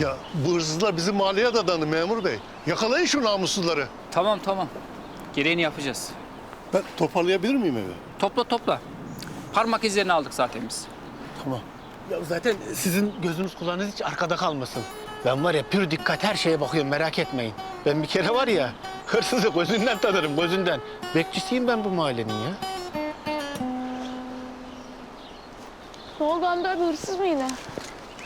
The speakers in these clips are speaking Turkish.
Ya bu hırsızlar bizim mahalleye dadandı memur bey. Yakalayın şu namussuzları. Tamam tamam. Gereğini yapacağız. Ben toparlayabilir miyim evi? Topla topla. Parmak izlerini aldık zaten biz. Tamam. Ya zaten sizin gözünüz kulağınız hiç arkada kalmasın. Ben var ya pür dikkat her şeye bakıyorum merak etmeyin. Ben bir kere var ya hırsızı gözünden tanırım gözünden. Bekçisiyim ben bu mahallenin ya. Ne oldu abi hırsız mı yine?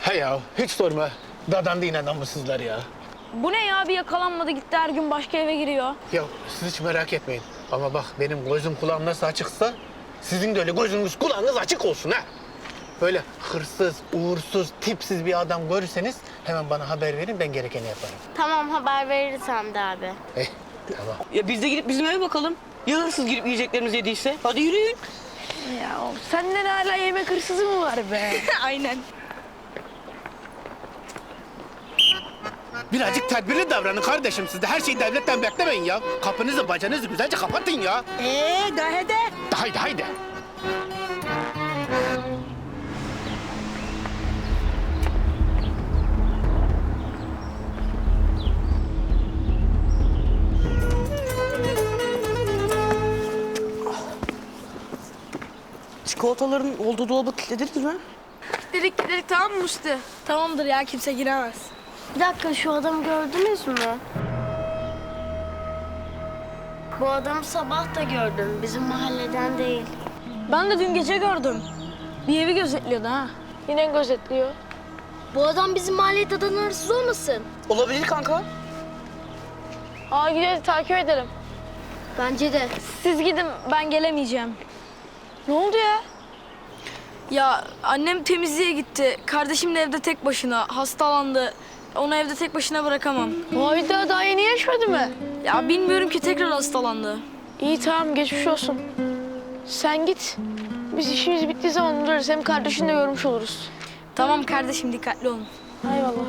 He ya hiç sorma. Dadandı yine namussuzlar ya. Bu ne ya bir yakalanmadı gitti her gün başka eve giriyor. Ya siz hiç merak etmeyin. Ama bak benim gözüm kulağım nasıl açıksa sizin de öyle gözünüz kulağınız açık olsun ha. Böyle hırsız, uğursuz, tipsiz bir adam görürseniz hemen bana haber verin ben gerekeni yaparım. Tamam haber veririz Hamdi abi. Eh, tamam. Ya biz de gidip bizim eve bakalım. Ya hırsız girip yiyeceklerimizi yediyse? Hadi yürüyün. Ya senden hala yemek hırsızı mı var be? Aynen. Birazcık tedbirli davranın kardeşim siz de. Her şeyi devletten beklemeyin ya. Kapınızı bacanızı güzelce kapatın ya. Ee, daha de. Haydi haydi. Çikolataların olduğu dolabı kilitlediniz mi? dedik dedik tamam mı Musti? Tamamdır ya kimse giremez. Bir dakika şu adamı gördünüz mü? Bu adamı sabah da gördüm. Bizim mahalleden değil. Ben de dün gece gördüm. Bir evi gözetliyordu ha. Yine gözetliyor. Bu adam bizim mahalleye dadan hırsız olmasın? Olabilir kanka. Aa gidelim takip edelim. Bence de. Siz gidin ben gelemeyeceğim. Ne oldu ya? Ya annem temizliğe gitti. Kardeşim de evde tek başına hastalandı. Onu evde tek başına bırakamam. Vay daha daha yeni yaşmadı mı? Ya bilmiyorum ki tekrar hastalandı. İyi tamam geçmiş olsun. Sen git. Biz işimiz bittiği zaman uğrarız. Hem kardeşini de görmüş oluruz. Tamam kardeşim dikkatli olun. Eyvallah.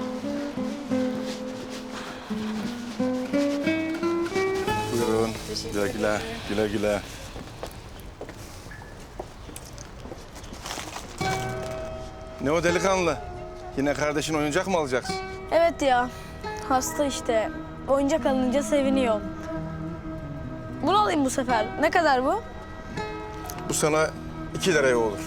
Buyurun. Güle güle. Güle güle. Ne o delikanlı? Yine kardeşin oyuncak mı alacaksın? Evet ya. Hasta işte. Oyuncak alınca seviniyor. Bunu alayım bu sefer. Ne kadar bu? Bu sana iki liraya olur.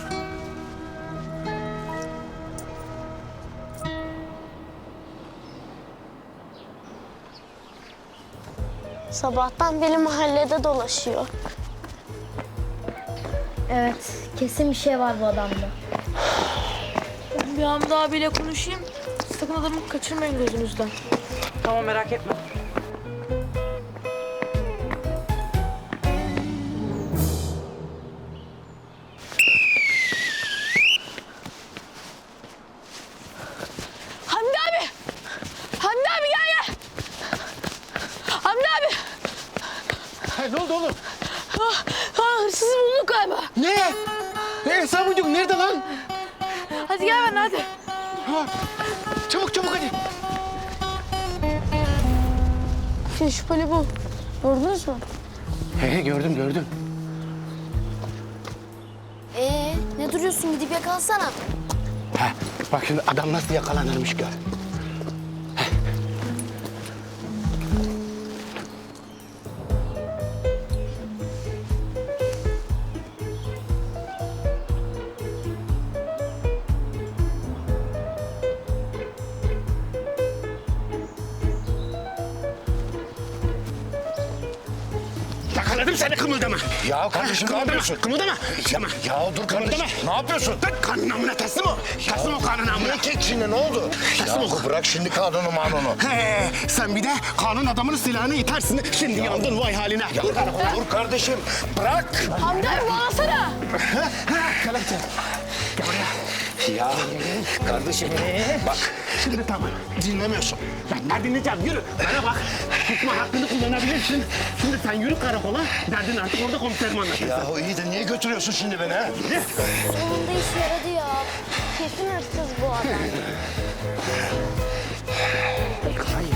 Sabahtan beri mahallede dolaşıyor. Evet, kesin bir şey var bu adamda. Bir Hamdi abiyle konuşayım. Sakın adamı kaçırmayın gözünüzden. Tamam merak etme. Hamdi abi! Hamdi abi gel gel! Hamdi abi! Ne oldu oğlum? Ah, ah, hırsızı bulduk galiba. Ne? E, Sabucuk nerede lan? Hadi gel ben hadi. Ha, çabuk çabuk hadi. Şey şüpheli bu. Gördünüz mü? He he gördüm gördüm. Ee, ne duruyorsun gidip yakalasana. Ha, bak şimdi adam nasıl yakalanırmış gör. Yakaladım seni kımıldama. Ya kardeşim ne yapıyorsun? Kımıldama. Kımıldama. Ya dur kardeşim. Ne yapıyorsun? Dur kanun namına teslim ol. Teslim ol kanun namına. Ne kek şimdi ne oldu? Teslim ol. Bırak şimdi kanunu manunu. He, sen bir de kanun adamının silahını itersin. Şimdi yandın vay haline. Ya dur kardeşim. Bırak. Hamdi abi bağlasana. Kelepçe. Gel buraya. Ya kardeşim bak. Şimdi tamam. Dinlemiyorsun. Lan ne dinleyeceğim? Yürü. Bana bak. Tutma hakkını kullanabilirsin. Şimdi sen yürü karakola. Derdini artık orada komiserim anlatırsın. Ya iyi de niye götürüyorsun şimdi beni ha? Yürü. Sonunda işe yaradı ya. Kesin hırsız bu adam. Hayır.